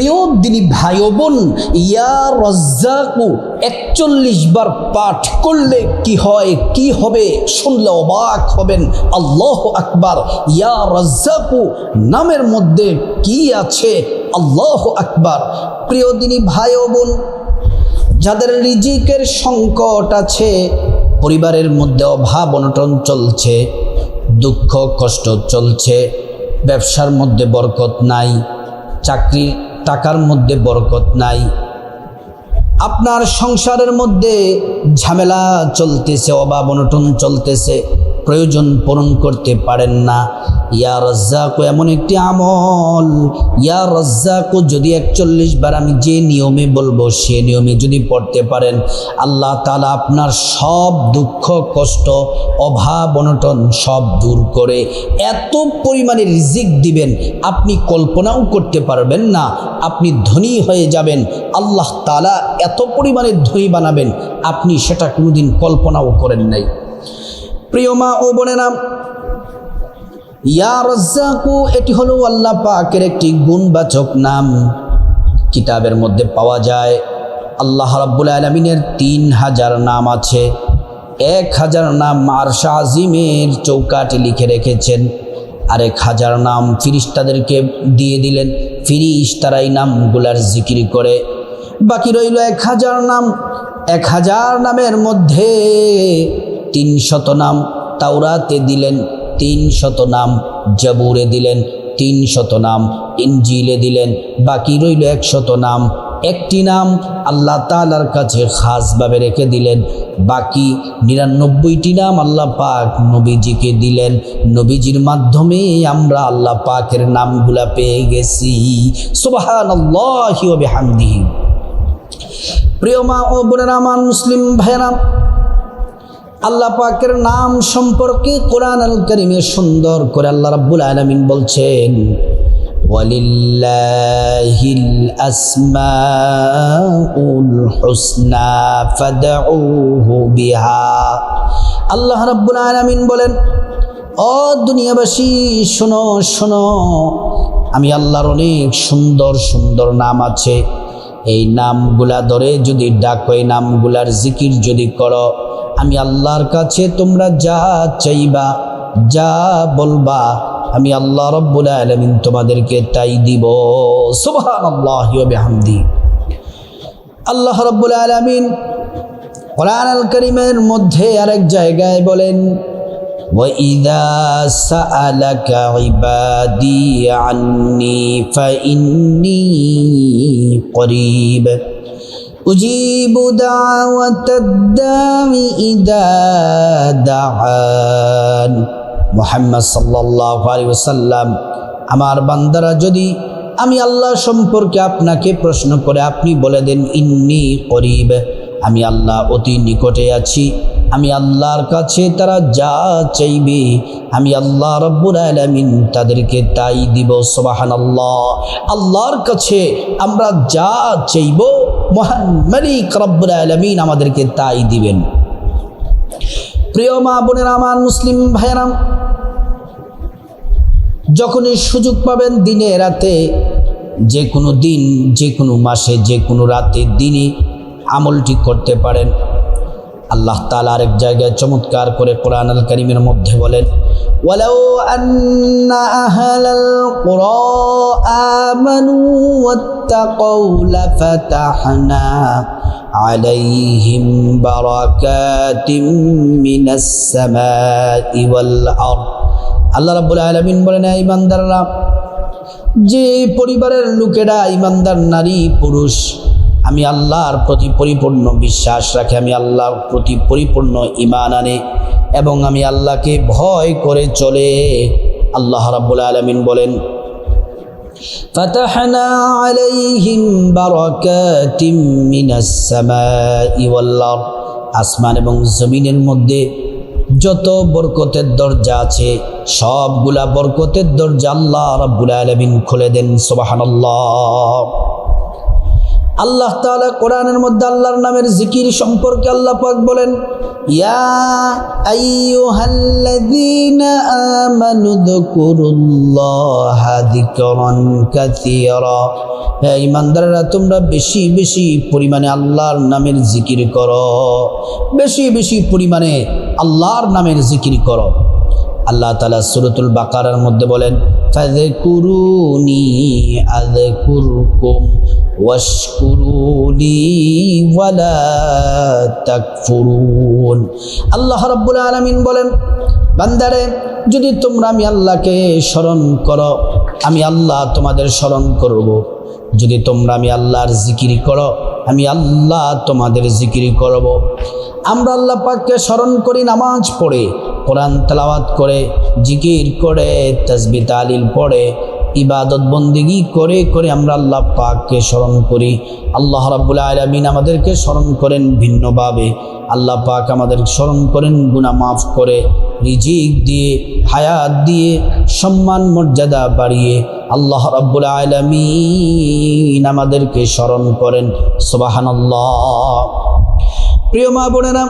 প্রিয় দিনী ভাই বোন ইয়া রজ্জাকু, একচল্লিশ বার পাঠ করলে কি হয়, কি হবে? শুনলে অবাক হবেন। আল্লাহ আকবার। ইয়া রজ্জাকু, নামের মধ্যে কি আছে? আল্লাহ আকবার। প্রিয় দিনী ভাই বোন যাদের রিজিকের সংকট আছে, পরিবারের মধ্যে অভাব অনটন চলছে, দুঃখ কষ্ট চলছে, ব্যবসার মধ্যে বরকত নাই চাকরি টাকার মধ্যে বরকত নাই। আপনার সংসারের মধ্যে ঝামেলা চলতেছে অভাব অনটন চলতেছে। প্রয়োজন পূরণ করতে পারেন না। ইয়া রজ্জাকু, এমন একটি আমল। ইয়া রজ্জাকু, যদি একচল্লিশ বার আমি যে নিয়মে বলব, সে নিয়মে যদি পড়তে পারেন, আল্লাহ তালা আপনার সব দুঃখ, কষ্ট, অভাব, অনটন সব দূর করে এত পরিমাণে রিজিক দিবেন, আপনি কল্পনাও করতে পারবেন না, আপনি ধনী হয়ে যাবেন, আল্লাহ তালা এত পরিমাণে ধনী বানাবেন, আপনি সেটা কোনোদিন কল্পনাও করেন নাই। প্রিয় মা ও বোনেরা, ইয়া রজ্জাকু, এটি হলো আল্লাহ পাকের একটি গুণবাচক নাম। কিতাবের মধ্যে পাওয়া যায়, আল্লাহ রাব্বুল আলমিনের তিন হাজার নাম আছে। এক হাজার নাম আরশা আজিমের চৌকাটি লিখে রেখেছেন। আরেক হাজার নাম ফিরিস্তাদেরকে দিয়ে দিলেন। ফিরিস্তারাই নামগুলার জিকির করে। বাকি রইল এক হাজার নাম। এক হাজার নামের মধ্যে তিন শত নাম তাওরাতে দিলেন তিন শত নাম জাবুরে দিলেন তিন শত নাম ইঞ্জিলে দিলেন, বাকি রইল একশত নাম। একটি নাম আল্লাহ তালার কাছে খাসভাবে রেখে দিলেন, বাকি নিরানব্বইটি নাম আল্লাহ পাক নবীজিকে দিলেন। নবীজির মাধ্যমে আমরা আল্লাহ পাকের নামগুলা পেয়ে গেছি। সুবাহান আল্লাহ প্রিয় মা ও বোনেরা আমার মুসলিম ভাইয়েরা আল্লাহ পাকের নাম সম্পর্কে কোরআন আল করিমে সুন্দর করে আল্লাহ রাব্বুল আলমিন বলছেন আল্লাহ রাব্বুল আলামিন বলেন, ও দুনিয়াবাসী, শোনো শোনো, আমি আল্লাহর অনেক সুন্দর সুন্দর নাম আছে। এই নামগুলা ধরে যদি ডাকো, এই নামগুলার জিকির যদি করো আমি আল্লাহর কাছে তোমরা যা চাইবা যা বলবা আমি আল্লাহ রব্বুল আলমিন তোমাদেরকে তাই দিব সুবহান আল্লাহ হামদি আল্লাহ রব্বুল আলমিন কোরআন আল করিমের মধ্যে আরেক জায়গায় বলেন وإذا سألك عبادي عني فإني قريب أجيب دعوة الداع إذا دعان মোহাম্মদ সাল্লাহ আলী ওসাল্লাম আমার বান্দারা যদি আমি আল্লাহ সম্পর্কে আপনাকে প্রশ্ন করে আপনি বলে দেন ইন্নি করিব আমি আল্লাহ অতি নিকটে আছি আমি আল্লাহর কাছে তারা যা চাইবে আমি আল্লাহ রব্বুল আলমিন তাদেরকে তাই দিব সোবাহান আল্লাহ আল্লাহর কাছে আমরা যা চাইব মহান মালিক রব্বুল আলমিন আমাদেরকে তাই দিবেন। প্রিয় মা বোনের, আমার মুসলিম ভাইয়েরাম যখনই সুযোগ পাবেন দিনে রাতে যে কোনো দিন যে কোনো মাসে যে কোনো রাতে দিনে আমলটি করতে পারেন। আল্লাহ তালা আরেক জায়গায় চমৎকার করে কোরআন আল করিমের মধ্যে বলেন ولو أن أهل القرى آمنوا واتقوا لفتحنا عليهم بركات من السماء والأرض আল্লাহ রাব্বুল আলামিন বলেন এই ইমানদাররা যে পরিবারের লোকেরা ইমানদার নারী পুরুষ আমি আল্লাহর প্রতি পরিপূর্ণ বিশ্বাস রাখে আমি আল্লাহর প্রতি পরিপূর্ণ ইমান আনে এবং আমি আল্লাহকে ভয় করে চলে আল্লাহ রাব্বুল আলামিন বলেন فتحنا عليهم بركات من السماء والأرض আসমান এবং জমিনের মধ্যে যত বরকতের দরজা আছে সবগুলা বরকতের দরজা আল্লাহ রাব্বুল আলামিন খুলে দেন সুবহানাল্লাহ আল্লাহ তাআলা কোরআনের মধ্যে আল্লাহর নামের জিকির সম্পর্কে আল্লাহ পাক বলেন, ইয়া আইয়ুহাল্লাযীনা আমানু যকুরুল্লাহা যিকরান কাসীরা হে ইমানদাররা তোমরা বেশি বেশি পরিমাণে আল্লাহর নামের জিকির করো। বেশি বেশি পরিমাণে আল্লাহর নামের জিকির করো। আল্লাহ তালা সুরতুল বাকারার মধ্যে বলেন ওয়ালা আল্লাহ রাব্বুল আলামিন বলেন, বান্দারে, যদি তোমরা আমি আল্লাহকে স্মরণ করো, আমি আল্লাহ তোমাদের স্মরণ করব। যদি তোমরা আমি আল্লাহর জিকির করো, আমি আল্লাহ তোমাদের জিকির করব। আমরা আল্লাহ পাককে স্মরণ করি নামাজ পড়ে, কোরআন তেলাওয়াত করে, জিকির করে তসবি তালিল পড়ে, ইবাদত বন্দিগি করে করে আমরা আল্লাহ পাককে স্মরণ করি। আল্লাহ রাব্বুল আলমিন আমাদেরকে স্মরণ করেন ভিন্নভাবে। আল্লাহ পাক আমাদের স্মরণ করেন গুনাহ মাফ করে, রিজিক দিয়ে, হায়াত দিয়ে, সম্মান মর্যাদা বাড়িয়ে। আল্লাহ রাব্বুল আলমিন আমাদেরকে স্মরণ করেন। সুবহানাল্লাহ। প্রিয় মা বোনেরা,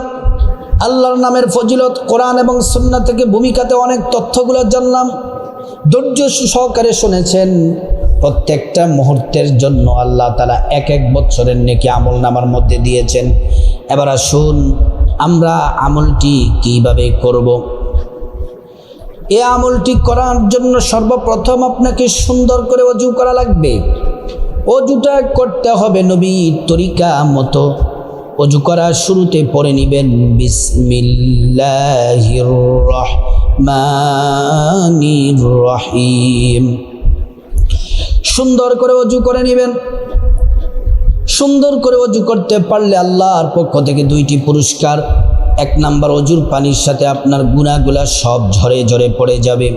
আল্লাহর নামের ফজিলত কোরআন এবং সুন্না থেকে ভূমিকাতে অনেক তথ্যগুলো জানলাম। ধৈর্য সহকারে শুনেছেন। প্রত্যেকটা মুহূর্তের জন্য আল্লাহ তালা এক এক বছরের নেকি আমল নামার মধ্যে দিয়েছেন। এবার আসুন আমরা আমলটি কীভাবে করব। এ আমলটি করার জন্য সর্বপ্রথম আপনাকে সুন্দর করে অজু করা লাগবে। অজুটা করতে হবে নবীর তরিকা মতো। অজু করার শুরুতে পড়ে নিবেন, বিসমিল্লাহির রহিম। সুন্দর করে অজু করে নেবেন। সুন্দর করে অজু করতে পারলে আল্লাহর পক্ষ থেকে দুইটি পুরস্কার। এক নাম্বার অজুর পানির সাথে আপনার গুণাগুলা সব ঝরে ঝরে পড়ে যাবে।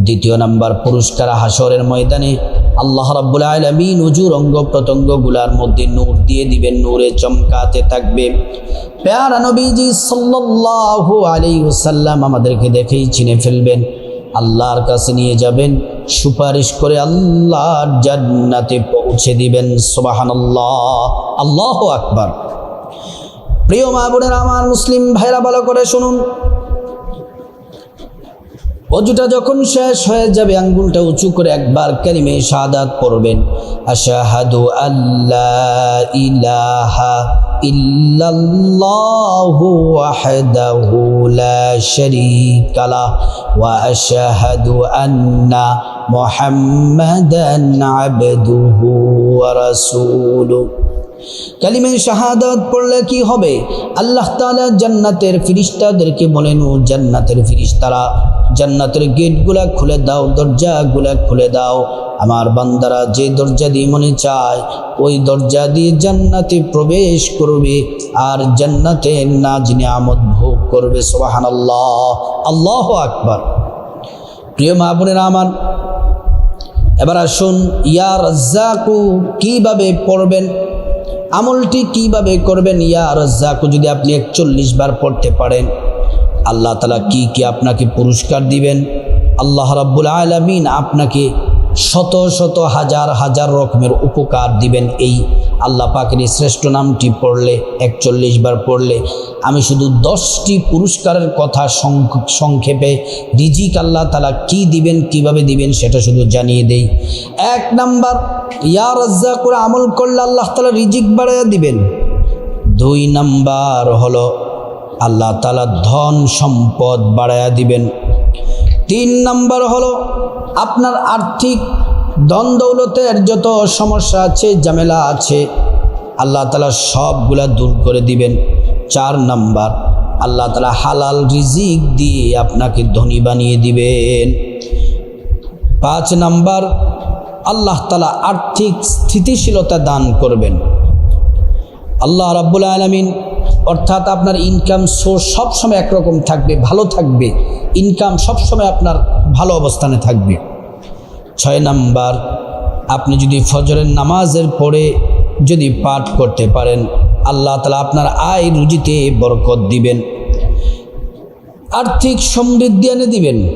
দ্বিতীয় নাম্বার পুরস্কার হাসরের ময়দানে আল্লাহ রাব্বুল আলামিন উজুর অঙ্গ প্রত্যঙ্গগুলার মধ্যে নূর দিয়ে দিবেন, নূরে চমকাতে থাকবে। পেয়ারা নবীজি সাল্লাল্লাহু আলাইহি ওয়াসাল্লাম আমাদেরকে দেখেই চিনে ফেলবেন। আল্লাহর কাছে নিয়ে যাবেন, সুপারিশ করে আল্লাহর জান্নাতে পৌঁছে দিবেন। সুবহানাল্লাহ, আল্লাহু আকবার। প্রিয় মা বোনের, আমার মুসলিম ভাইরা, ভালো করে শুনুন। অজুটা যখন শেষ হয়ে যাবে, আঙ্গুলটা উঁচু করে একবার কালিমে শাহাদাত পড়বেন। আশাহাদু আল্লাহ ইলাহা ইল্লাল্লাহু ওয়াহদাহু লা শারীকা লাহ ওয়া আশহাদু আন্না মুহাম্মাদান আবদুহু ওয়া রাসূলুহু। কালিমে শাহাদাত পড়লে কি হবে? আল্লাহ তালা জান্নাতের ফিরিস্তাদেরকে বলেন, ও জান্নাতের ফিরিস্তারা, জান্নাতের গেটগুলা খুলে দাও, দরজাগুলা খুলে দাও। আমার বান্দারা যে দরজা দিয়ে মনে চায়, ওই দরজা দিয়ে জান্নাতে প্রবেশ করবে আর জান্নাতে নাজ নিয়ামত ভোগ করবে। সুবহানাল্লাহ। আল্লাহ আকবার। প্রিয় মা আমার, এবার আসুন, ইয়া রাজ্জাকু, কীভাবে পড়বেন? আমলটি কীভাবে করবেন? ইয়া রাজ্জাকু, যদি আপনি একচল্লিশ বার পড়তে পারেন, আল্লাহ তালা কি কি আপনাকে পুরস্কার দিবেন? আল্লাহ রাব্বুল আলমিন আপনাকে শত শত হাজার হাজার রকমের উপকার দিবেন এই আল্লাহ পাকের শ্রেষ্ঠ নামটি পড়লে, একচল্লিশ বার পড়লে। আমি শুধু দশটি পুরস্কারের কথা সংক্ষেপে রিজিক আল্লাহ তালা কি দিবেন, কীভাবে দিবেন সেটা শুধু জানিয়ে দেই। এক নাম্বার, ইয়া রাজ্জা করে আমল করলে আল্লাহ তালা রিজিক বাড়াইয়া দিবেন। দুই নাম্বার হলো, আল্লাহ তালা ধন সম্পদ বাড়াইয়া দিবেন। তিন নম্বর হলো, আপনার আর্থিক দন দৌলতের যত সমস্যা আছে, ঝামেলা আছে, আল্লাহ তালা সবগুলা দূর করে দিবেন। চার নাম্বার, আল্লাহ তালা হালাল রিজিক দিয়ে আপনাকে ধনী বানিয়ে দিবেন। পাঁচ নাম্বার, আল্লাহ তালা আর্থিক স্থিতিশীলতা দান করবেন। আল্লাহ রাব্বুল আলমিন, অর্থাৎ আপনার ইনকাম সোর্স সবসময় একরকম থাকবে, ভালো থাকবে। ইনকাম সবসময় আপনার ভালো অবস্থানে থাকবে। ছয় নাম্বার, আপনি যদি ফজরের নামাজের পরে যদি পাঠ করতে পারেন, আল্লাহ তালা আপনার আয় রুজিতে বরকত দিবেন। আর্থিক সমৃদ্ধি এনে দিবেন।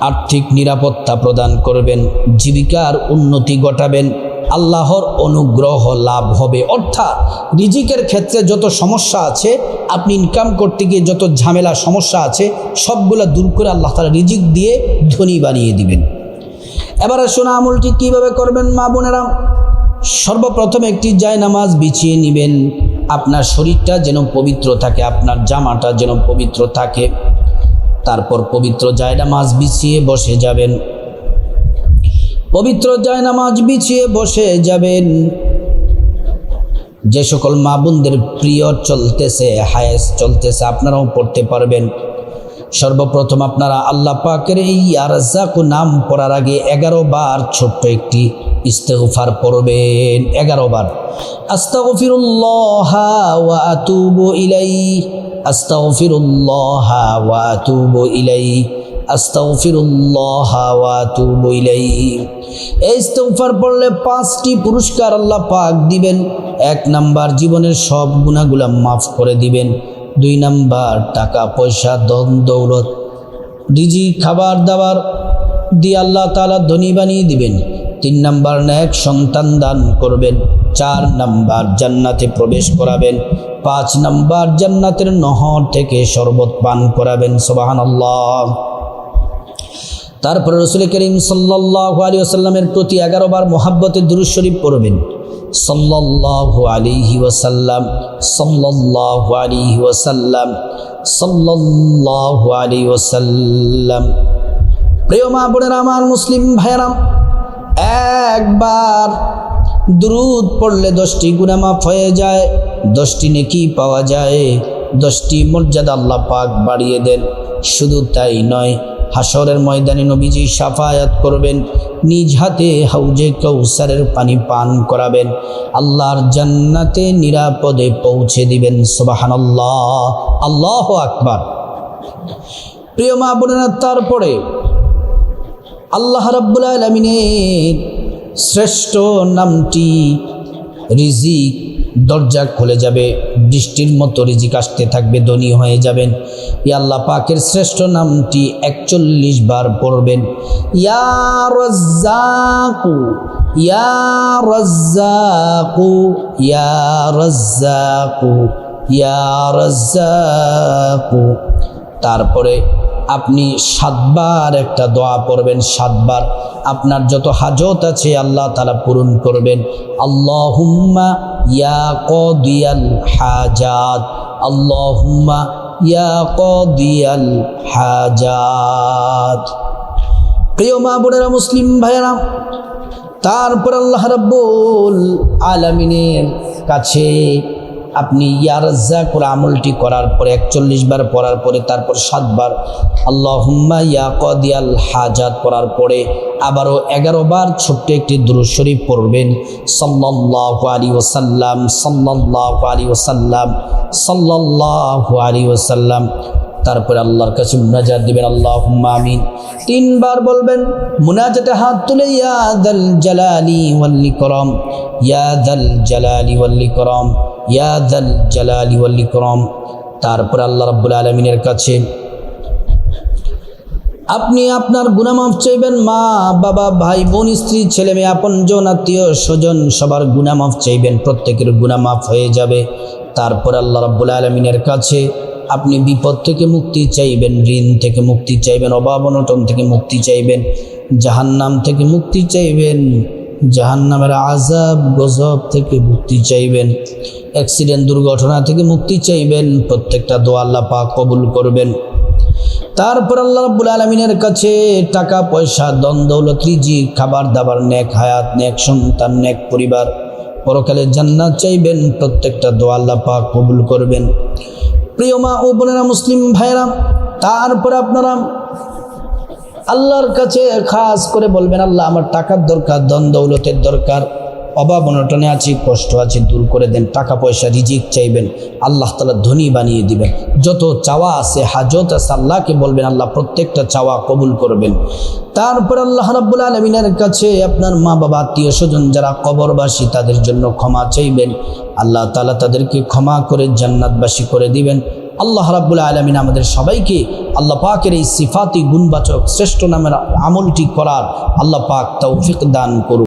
আর্থিক নিরাপত্তা প্রদান করবেন। জীবিকার উন্নতি ঘটাবেন। আল্লাহর অনুগ্রহ লাভ হবে। অর্থাৎ রিজিকের ক্ষেত্রে যত সমস্যা আছে, আপনি ইনকাম করতে গিয়ে যত ঝামেলা, সমস্যা আছে, সবগুলো দূর করে আল্লাহ তালা রিজিক দিয়ে ধনী বানিয়ে দিবেন। এবারে সোনা আমলটি কীভাবে করবেন, মা বোনেরা? সর্বপ্রথম একটি জায় নামাজ বিছিয়ে নেবেন। আপনার শরীরটা যেন পবিত্র থাকে, আপনার জামাটা যেন পবিত্র থাকে। তারপর পবিত্র জায় নামাজ বিছিয়ে বসে যাবেন। পবিত্র জায় নামাজ বিছিয়ে বসে যাবেন। যে সকল মা বোনদের প্রিয় চলতেছে, হায়েস চলতেছে, আপনারাও পড়তে পারবেন। সর্বপ্রথম আপনারা আল্লাহ পাকের এই আরজাক নাম পড়ার আগে এগারো বার ছোট্ট একটি ইস্তেগফার পড়বেন। এগারো বার। আস্তাগফিরুল্লাহ ওয়া ইলাই ওয়া ইলাই এই ইস্তেগফার পড়লে পাঁচটি পুরস্কার আল্লাহ পাক দিবেন। এক নাম্বার জীবনের সব গুণাগুলা মাফ করে দিবেন। দুই নাম্বার টাকা, পয়সা, ধন, দৌলত রিজি খাবার দাবার দিয়ে আল্লাহ তালা ধনী বানিয়ে দিবেন। তিন নাম্বার ন্যাক সন্তান দান করবেন। চার নাম্বার জান্নাতে প্রবেশ করাবেন। পাঁচ নাম্বার জান্নাতের নহর থেকে শরবত পান করাবেন। সোবাহান আল্লাহ তারপরে রসুল করিম সাল্লাহ আলী আসাল্লামের প্রতি এগারো বার মোহাব্বতের দুরুজ শরীফ পড়বেন। সাল্লাল্লাহু আলাইহি ওয়াসাল্লাম, সাল্লাল্লাহু আলাইহি ওয়াসাল্লাম, সাল্লাল্লাহু আলাইহি ওয়াসাল্লাম। প্রিয় মা বোনেরা, আমার মুসলিম ভাইয়েরাম একবার দ্রুত পড়লে দশটি গুণা মাফ হয়ে যায়, দশটি নেকি পাওয়া যায়, দশটি মর্যাদা আল্লাহ পাক বাড়িয়ে দেন। শুধু তাই নয় হাসরের ময়দানে নবীজি সাফায়াত করবেন, নিজ হাতে হাউজে কৌসারের পানি পান করাবেন। আল্লাহর জান্নাতে নিরাপদে পৌঁছে দিবেন সোবাহান আল্লাহ আকবার। প্রিয় মা বোনেরা, তারপরে আল্লাহ রাব্বুল আলমিনের শ্রেষ্ঠ নামটি রিজিক দরজা খুলে যাবে, বৃষ্টির মতো রিজিক আসতে থাকবে, ধনী হয়ে যাবেন। ইয়া আল্লাহ পাকের শ্রেষ্ঠ নামটি একচল্লিশ বার পড়বেন। ইয়া রাজ্জাকু ইয়া রাজ্জাকু ইয়া রাজ্জাকু, ইয়া তারপরে আপনি সাতবার একটা দোয়া পড়বেন, সাতবার। আপনার যত হাজত আছে, আল্লাহ তালা পূরণ করবেন। আল্লাহুম্মা ইয়া কদিয়াল ইয়া মুসলিম ভাইয়েরা তারপর আল্লাহ রাব্বুল আলামিনের কাছে আপনি ইয়ারজা করে আমলটি করার পরে একচল্লিশ বার পড়ার পরে, তারপর সাতবার আল্লাহ হুম্মা ইয়া কদিয়াল হাজাত পড়ার পরে আবারও এগারো বার ছোট্ট একটি দুরুশরীফ পড়বেন। সাল্লাহ আলী ওসাল্লাম সাল্লাহ আলী ওসাল্লাম সাল্লাহ আলী ওসাল্লাম তারপরে আল্লাহর কাছে মুনাজাত দিবেন আল্লাহ আমিন। তিনবার বলবেন, মুনাজাতে হাত তুলে ইয়াদাল জালালি ওয়াল্লি করম ইয়াদাল জালালি ওয়াল্লি করম ইয়াদাল জালালি ওয়াল্লি করম তারপর আল্লাহ রাব্বুল আলমিনের কাছে, আপনি আপনার গুনামাফ চাইবেন, মা, বাবা, ভাই, বোন, স্ত্রী, ছেলে মেয়ে, আপন জন, আত্মীয়, স্বজন, সবার গুনামাফ চাইবেন, প্রত্যেকের গুনামাফ হয়ে যাবে। তারপর আল্লাহ রাব্বুল আলমিনের কাছে, আপনি বিপদ থেকে মুক্তি চাইবেন, ঋণ থেকে মুক্তি চাইবেন, অভাব অনটন থেকে মুক্তি চাইবেন, জাহান্নাম থেকে মুক্তি চাইবেন। জাহান্নামের আজাব গজব থেকে মুক্তি চাইবেন। অ্যাক্সিডেন্ট দুর্ঘটনা থেকে মুক্তি চাইবেন। প্রত্যেকটা দোয়া আল্লাহ পাক কবুল করবেন। তারপর আল্লাহ রাব্বুল আলমিনের কাছে টাকা, পয়সা দন দৌলত রিজি খাবার, দাবার, নেক হায়াত, নেক সন্তান, নেক পরিবার পরকালে জান্নাত চাইবেন। প্রত্যেকটা দোয়া আল্লাহ পাক কবুল করবেন। প্রিয় মা ও বোনেরা, মুসলিম ভাইরা তারপরে আপনারা আল্লাহর কাছে খাস করে বলবেন, আল্লাহ, আমার টাকার দরকার দন দৌলতের দরকার। অভাব অনটনে আছি, কষ্ট আছে, দূর করে দেন। টাকা পয়সা, রিজিক চাইবেন। আল্লাহ তালা ধনী বানিয়ে দিবেন। যত চাওয়া আছে, হাজত আছে, আল্লাহকে বলবেন, আল্লাহ, প্রত্যেকটা চাওয়া কবুল করবেন। তারপর আল্লাহ রাব্বুল আলমিনের কাছে আপনার মা বাবা আত্মীয় স্বজন যারা কবরবাসী, তাদের জন্য ক্ষমা চাইবেন। আল্লাহ তালা তাদেরকে ক্ষমা করে জান্নাতবাসী করে দিবেন। আল্লাহ রাব্বুল আলমিন আমাদের সবাইকে আল্লাহ পাকের এই সিফাতি গুণবাচক শ্রেষ্ঠ নামের আমলটি করার আল্লাহ পাক তৌফিক দান করুন